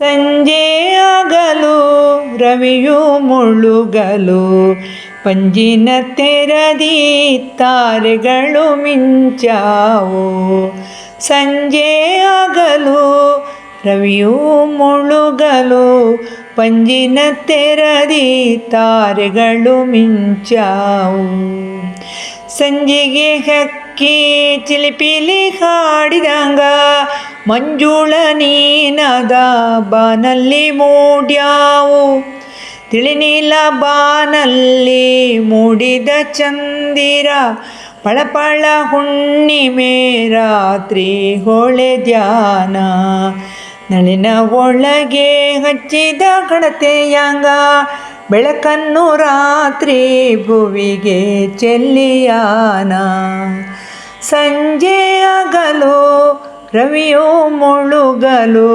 ಸಂಜೆ ಆಗಲು ರವಿಯು ಮುಳುಗಲು, ಪಂಜಿನ ತೆರದಿ ತಾರೆಗಳು ಮಿಂಚಾವು. ಸಂಜೆಯಾಗಲು, ರವಿಯು ಮುಳುಗಲು, ಪಂಜಿನ ತೆರದಿ ತಾರೆಗಳು ಮಿಂಚಾವು. ಸಂಜೆಗೆ ಹಕ್ಕಿ ಚಿಲಿಪಿಲಿ ಹಾಡಿದಂಗ, ಮಂಜುಳ ನೀನದ ಬಾನಲ್ಲಿ ಮೂಡ್ಯಾವು. ತಿಳಿನೀಲ ಬಾನಲ್ಲಿ ಮೂಡಿದ ಚಂದಿರ ಪಳಪಳ ಹುಣ್ಣಿಮೆ ರಾತ್ರಿ ಹೊಳೆ ಧ್ಯಾನ. ನಳಿನ ಒಳಗೆ ಹಚ್ಚಿದ ಕಡತೆಯಂಗ ಬೆಳಕನ್ನು ರಾತ್ರಿ ಭುವಿಗೆ ಚೆಲ್ಲಿಯಾನ. ಸಂಜೆ ಆಗಲು, ರವಿಯು ಮುಳುಗಲು,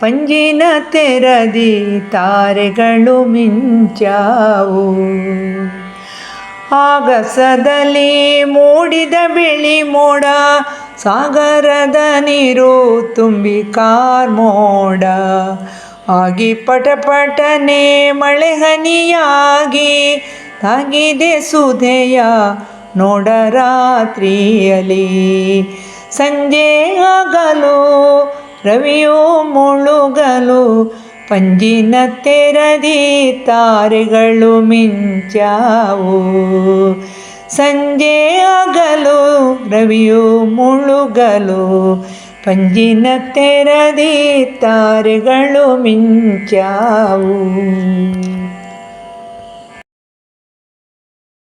ಪಂಜಿನ ತೆರದಿ ತಾರೆಗಳು ಮಿಂಚಾವು. ಆಗಸದಲ್ಲಿ ಮೂಡಿದ ಬಿಳಿ ಮೋಡ, ಸಾಗರದ ನೀರು ತುಂಬಿ ಕಾರ್ಮೋಡ ಆಗಿ ಪಟಪಟನೆ ಮಳೆ ಹನಿಯಾಗಿ, ತಾಗಿದೆ ಸುಧೆಯ ನೋಡ ರಾತ್ರಿಯಲಿ ಸಂಜೆ ಆಗಲು, ರವಿಯು ಮುಳುಗಲು, ಪಂಜಿನ ತೆರದಿ ತಾರೆಗಳು ಮಿಂಚಾವು. ಸಂಜೆ ಆಗಲು, ರವಿಯು ಮುಳುಗಲು, ಪಂಜಿನ ತೆರದಿ ತಾರೆಗಳು ಮಿಂಚಾವು.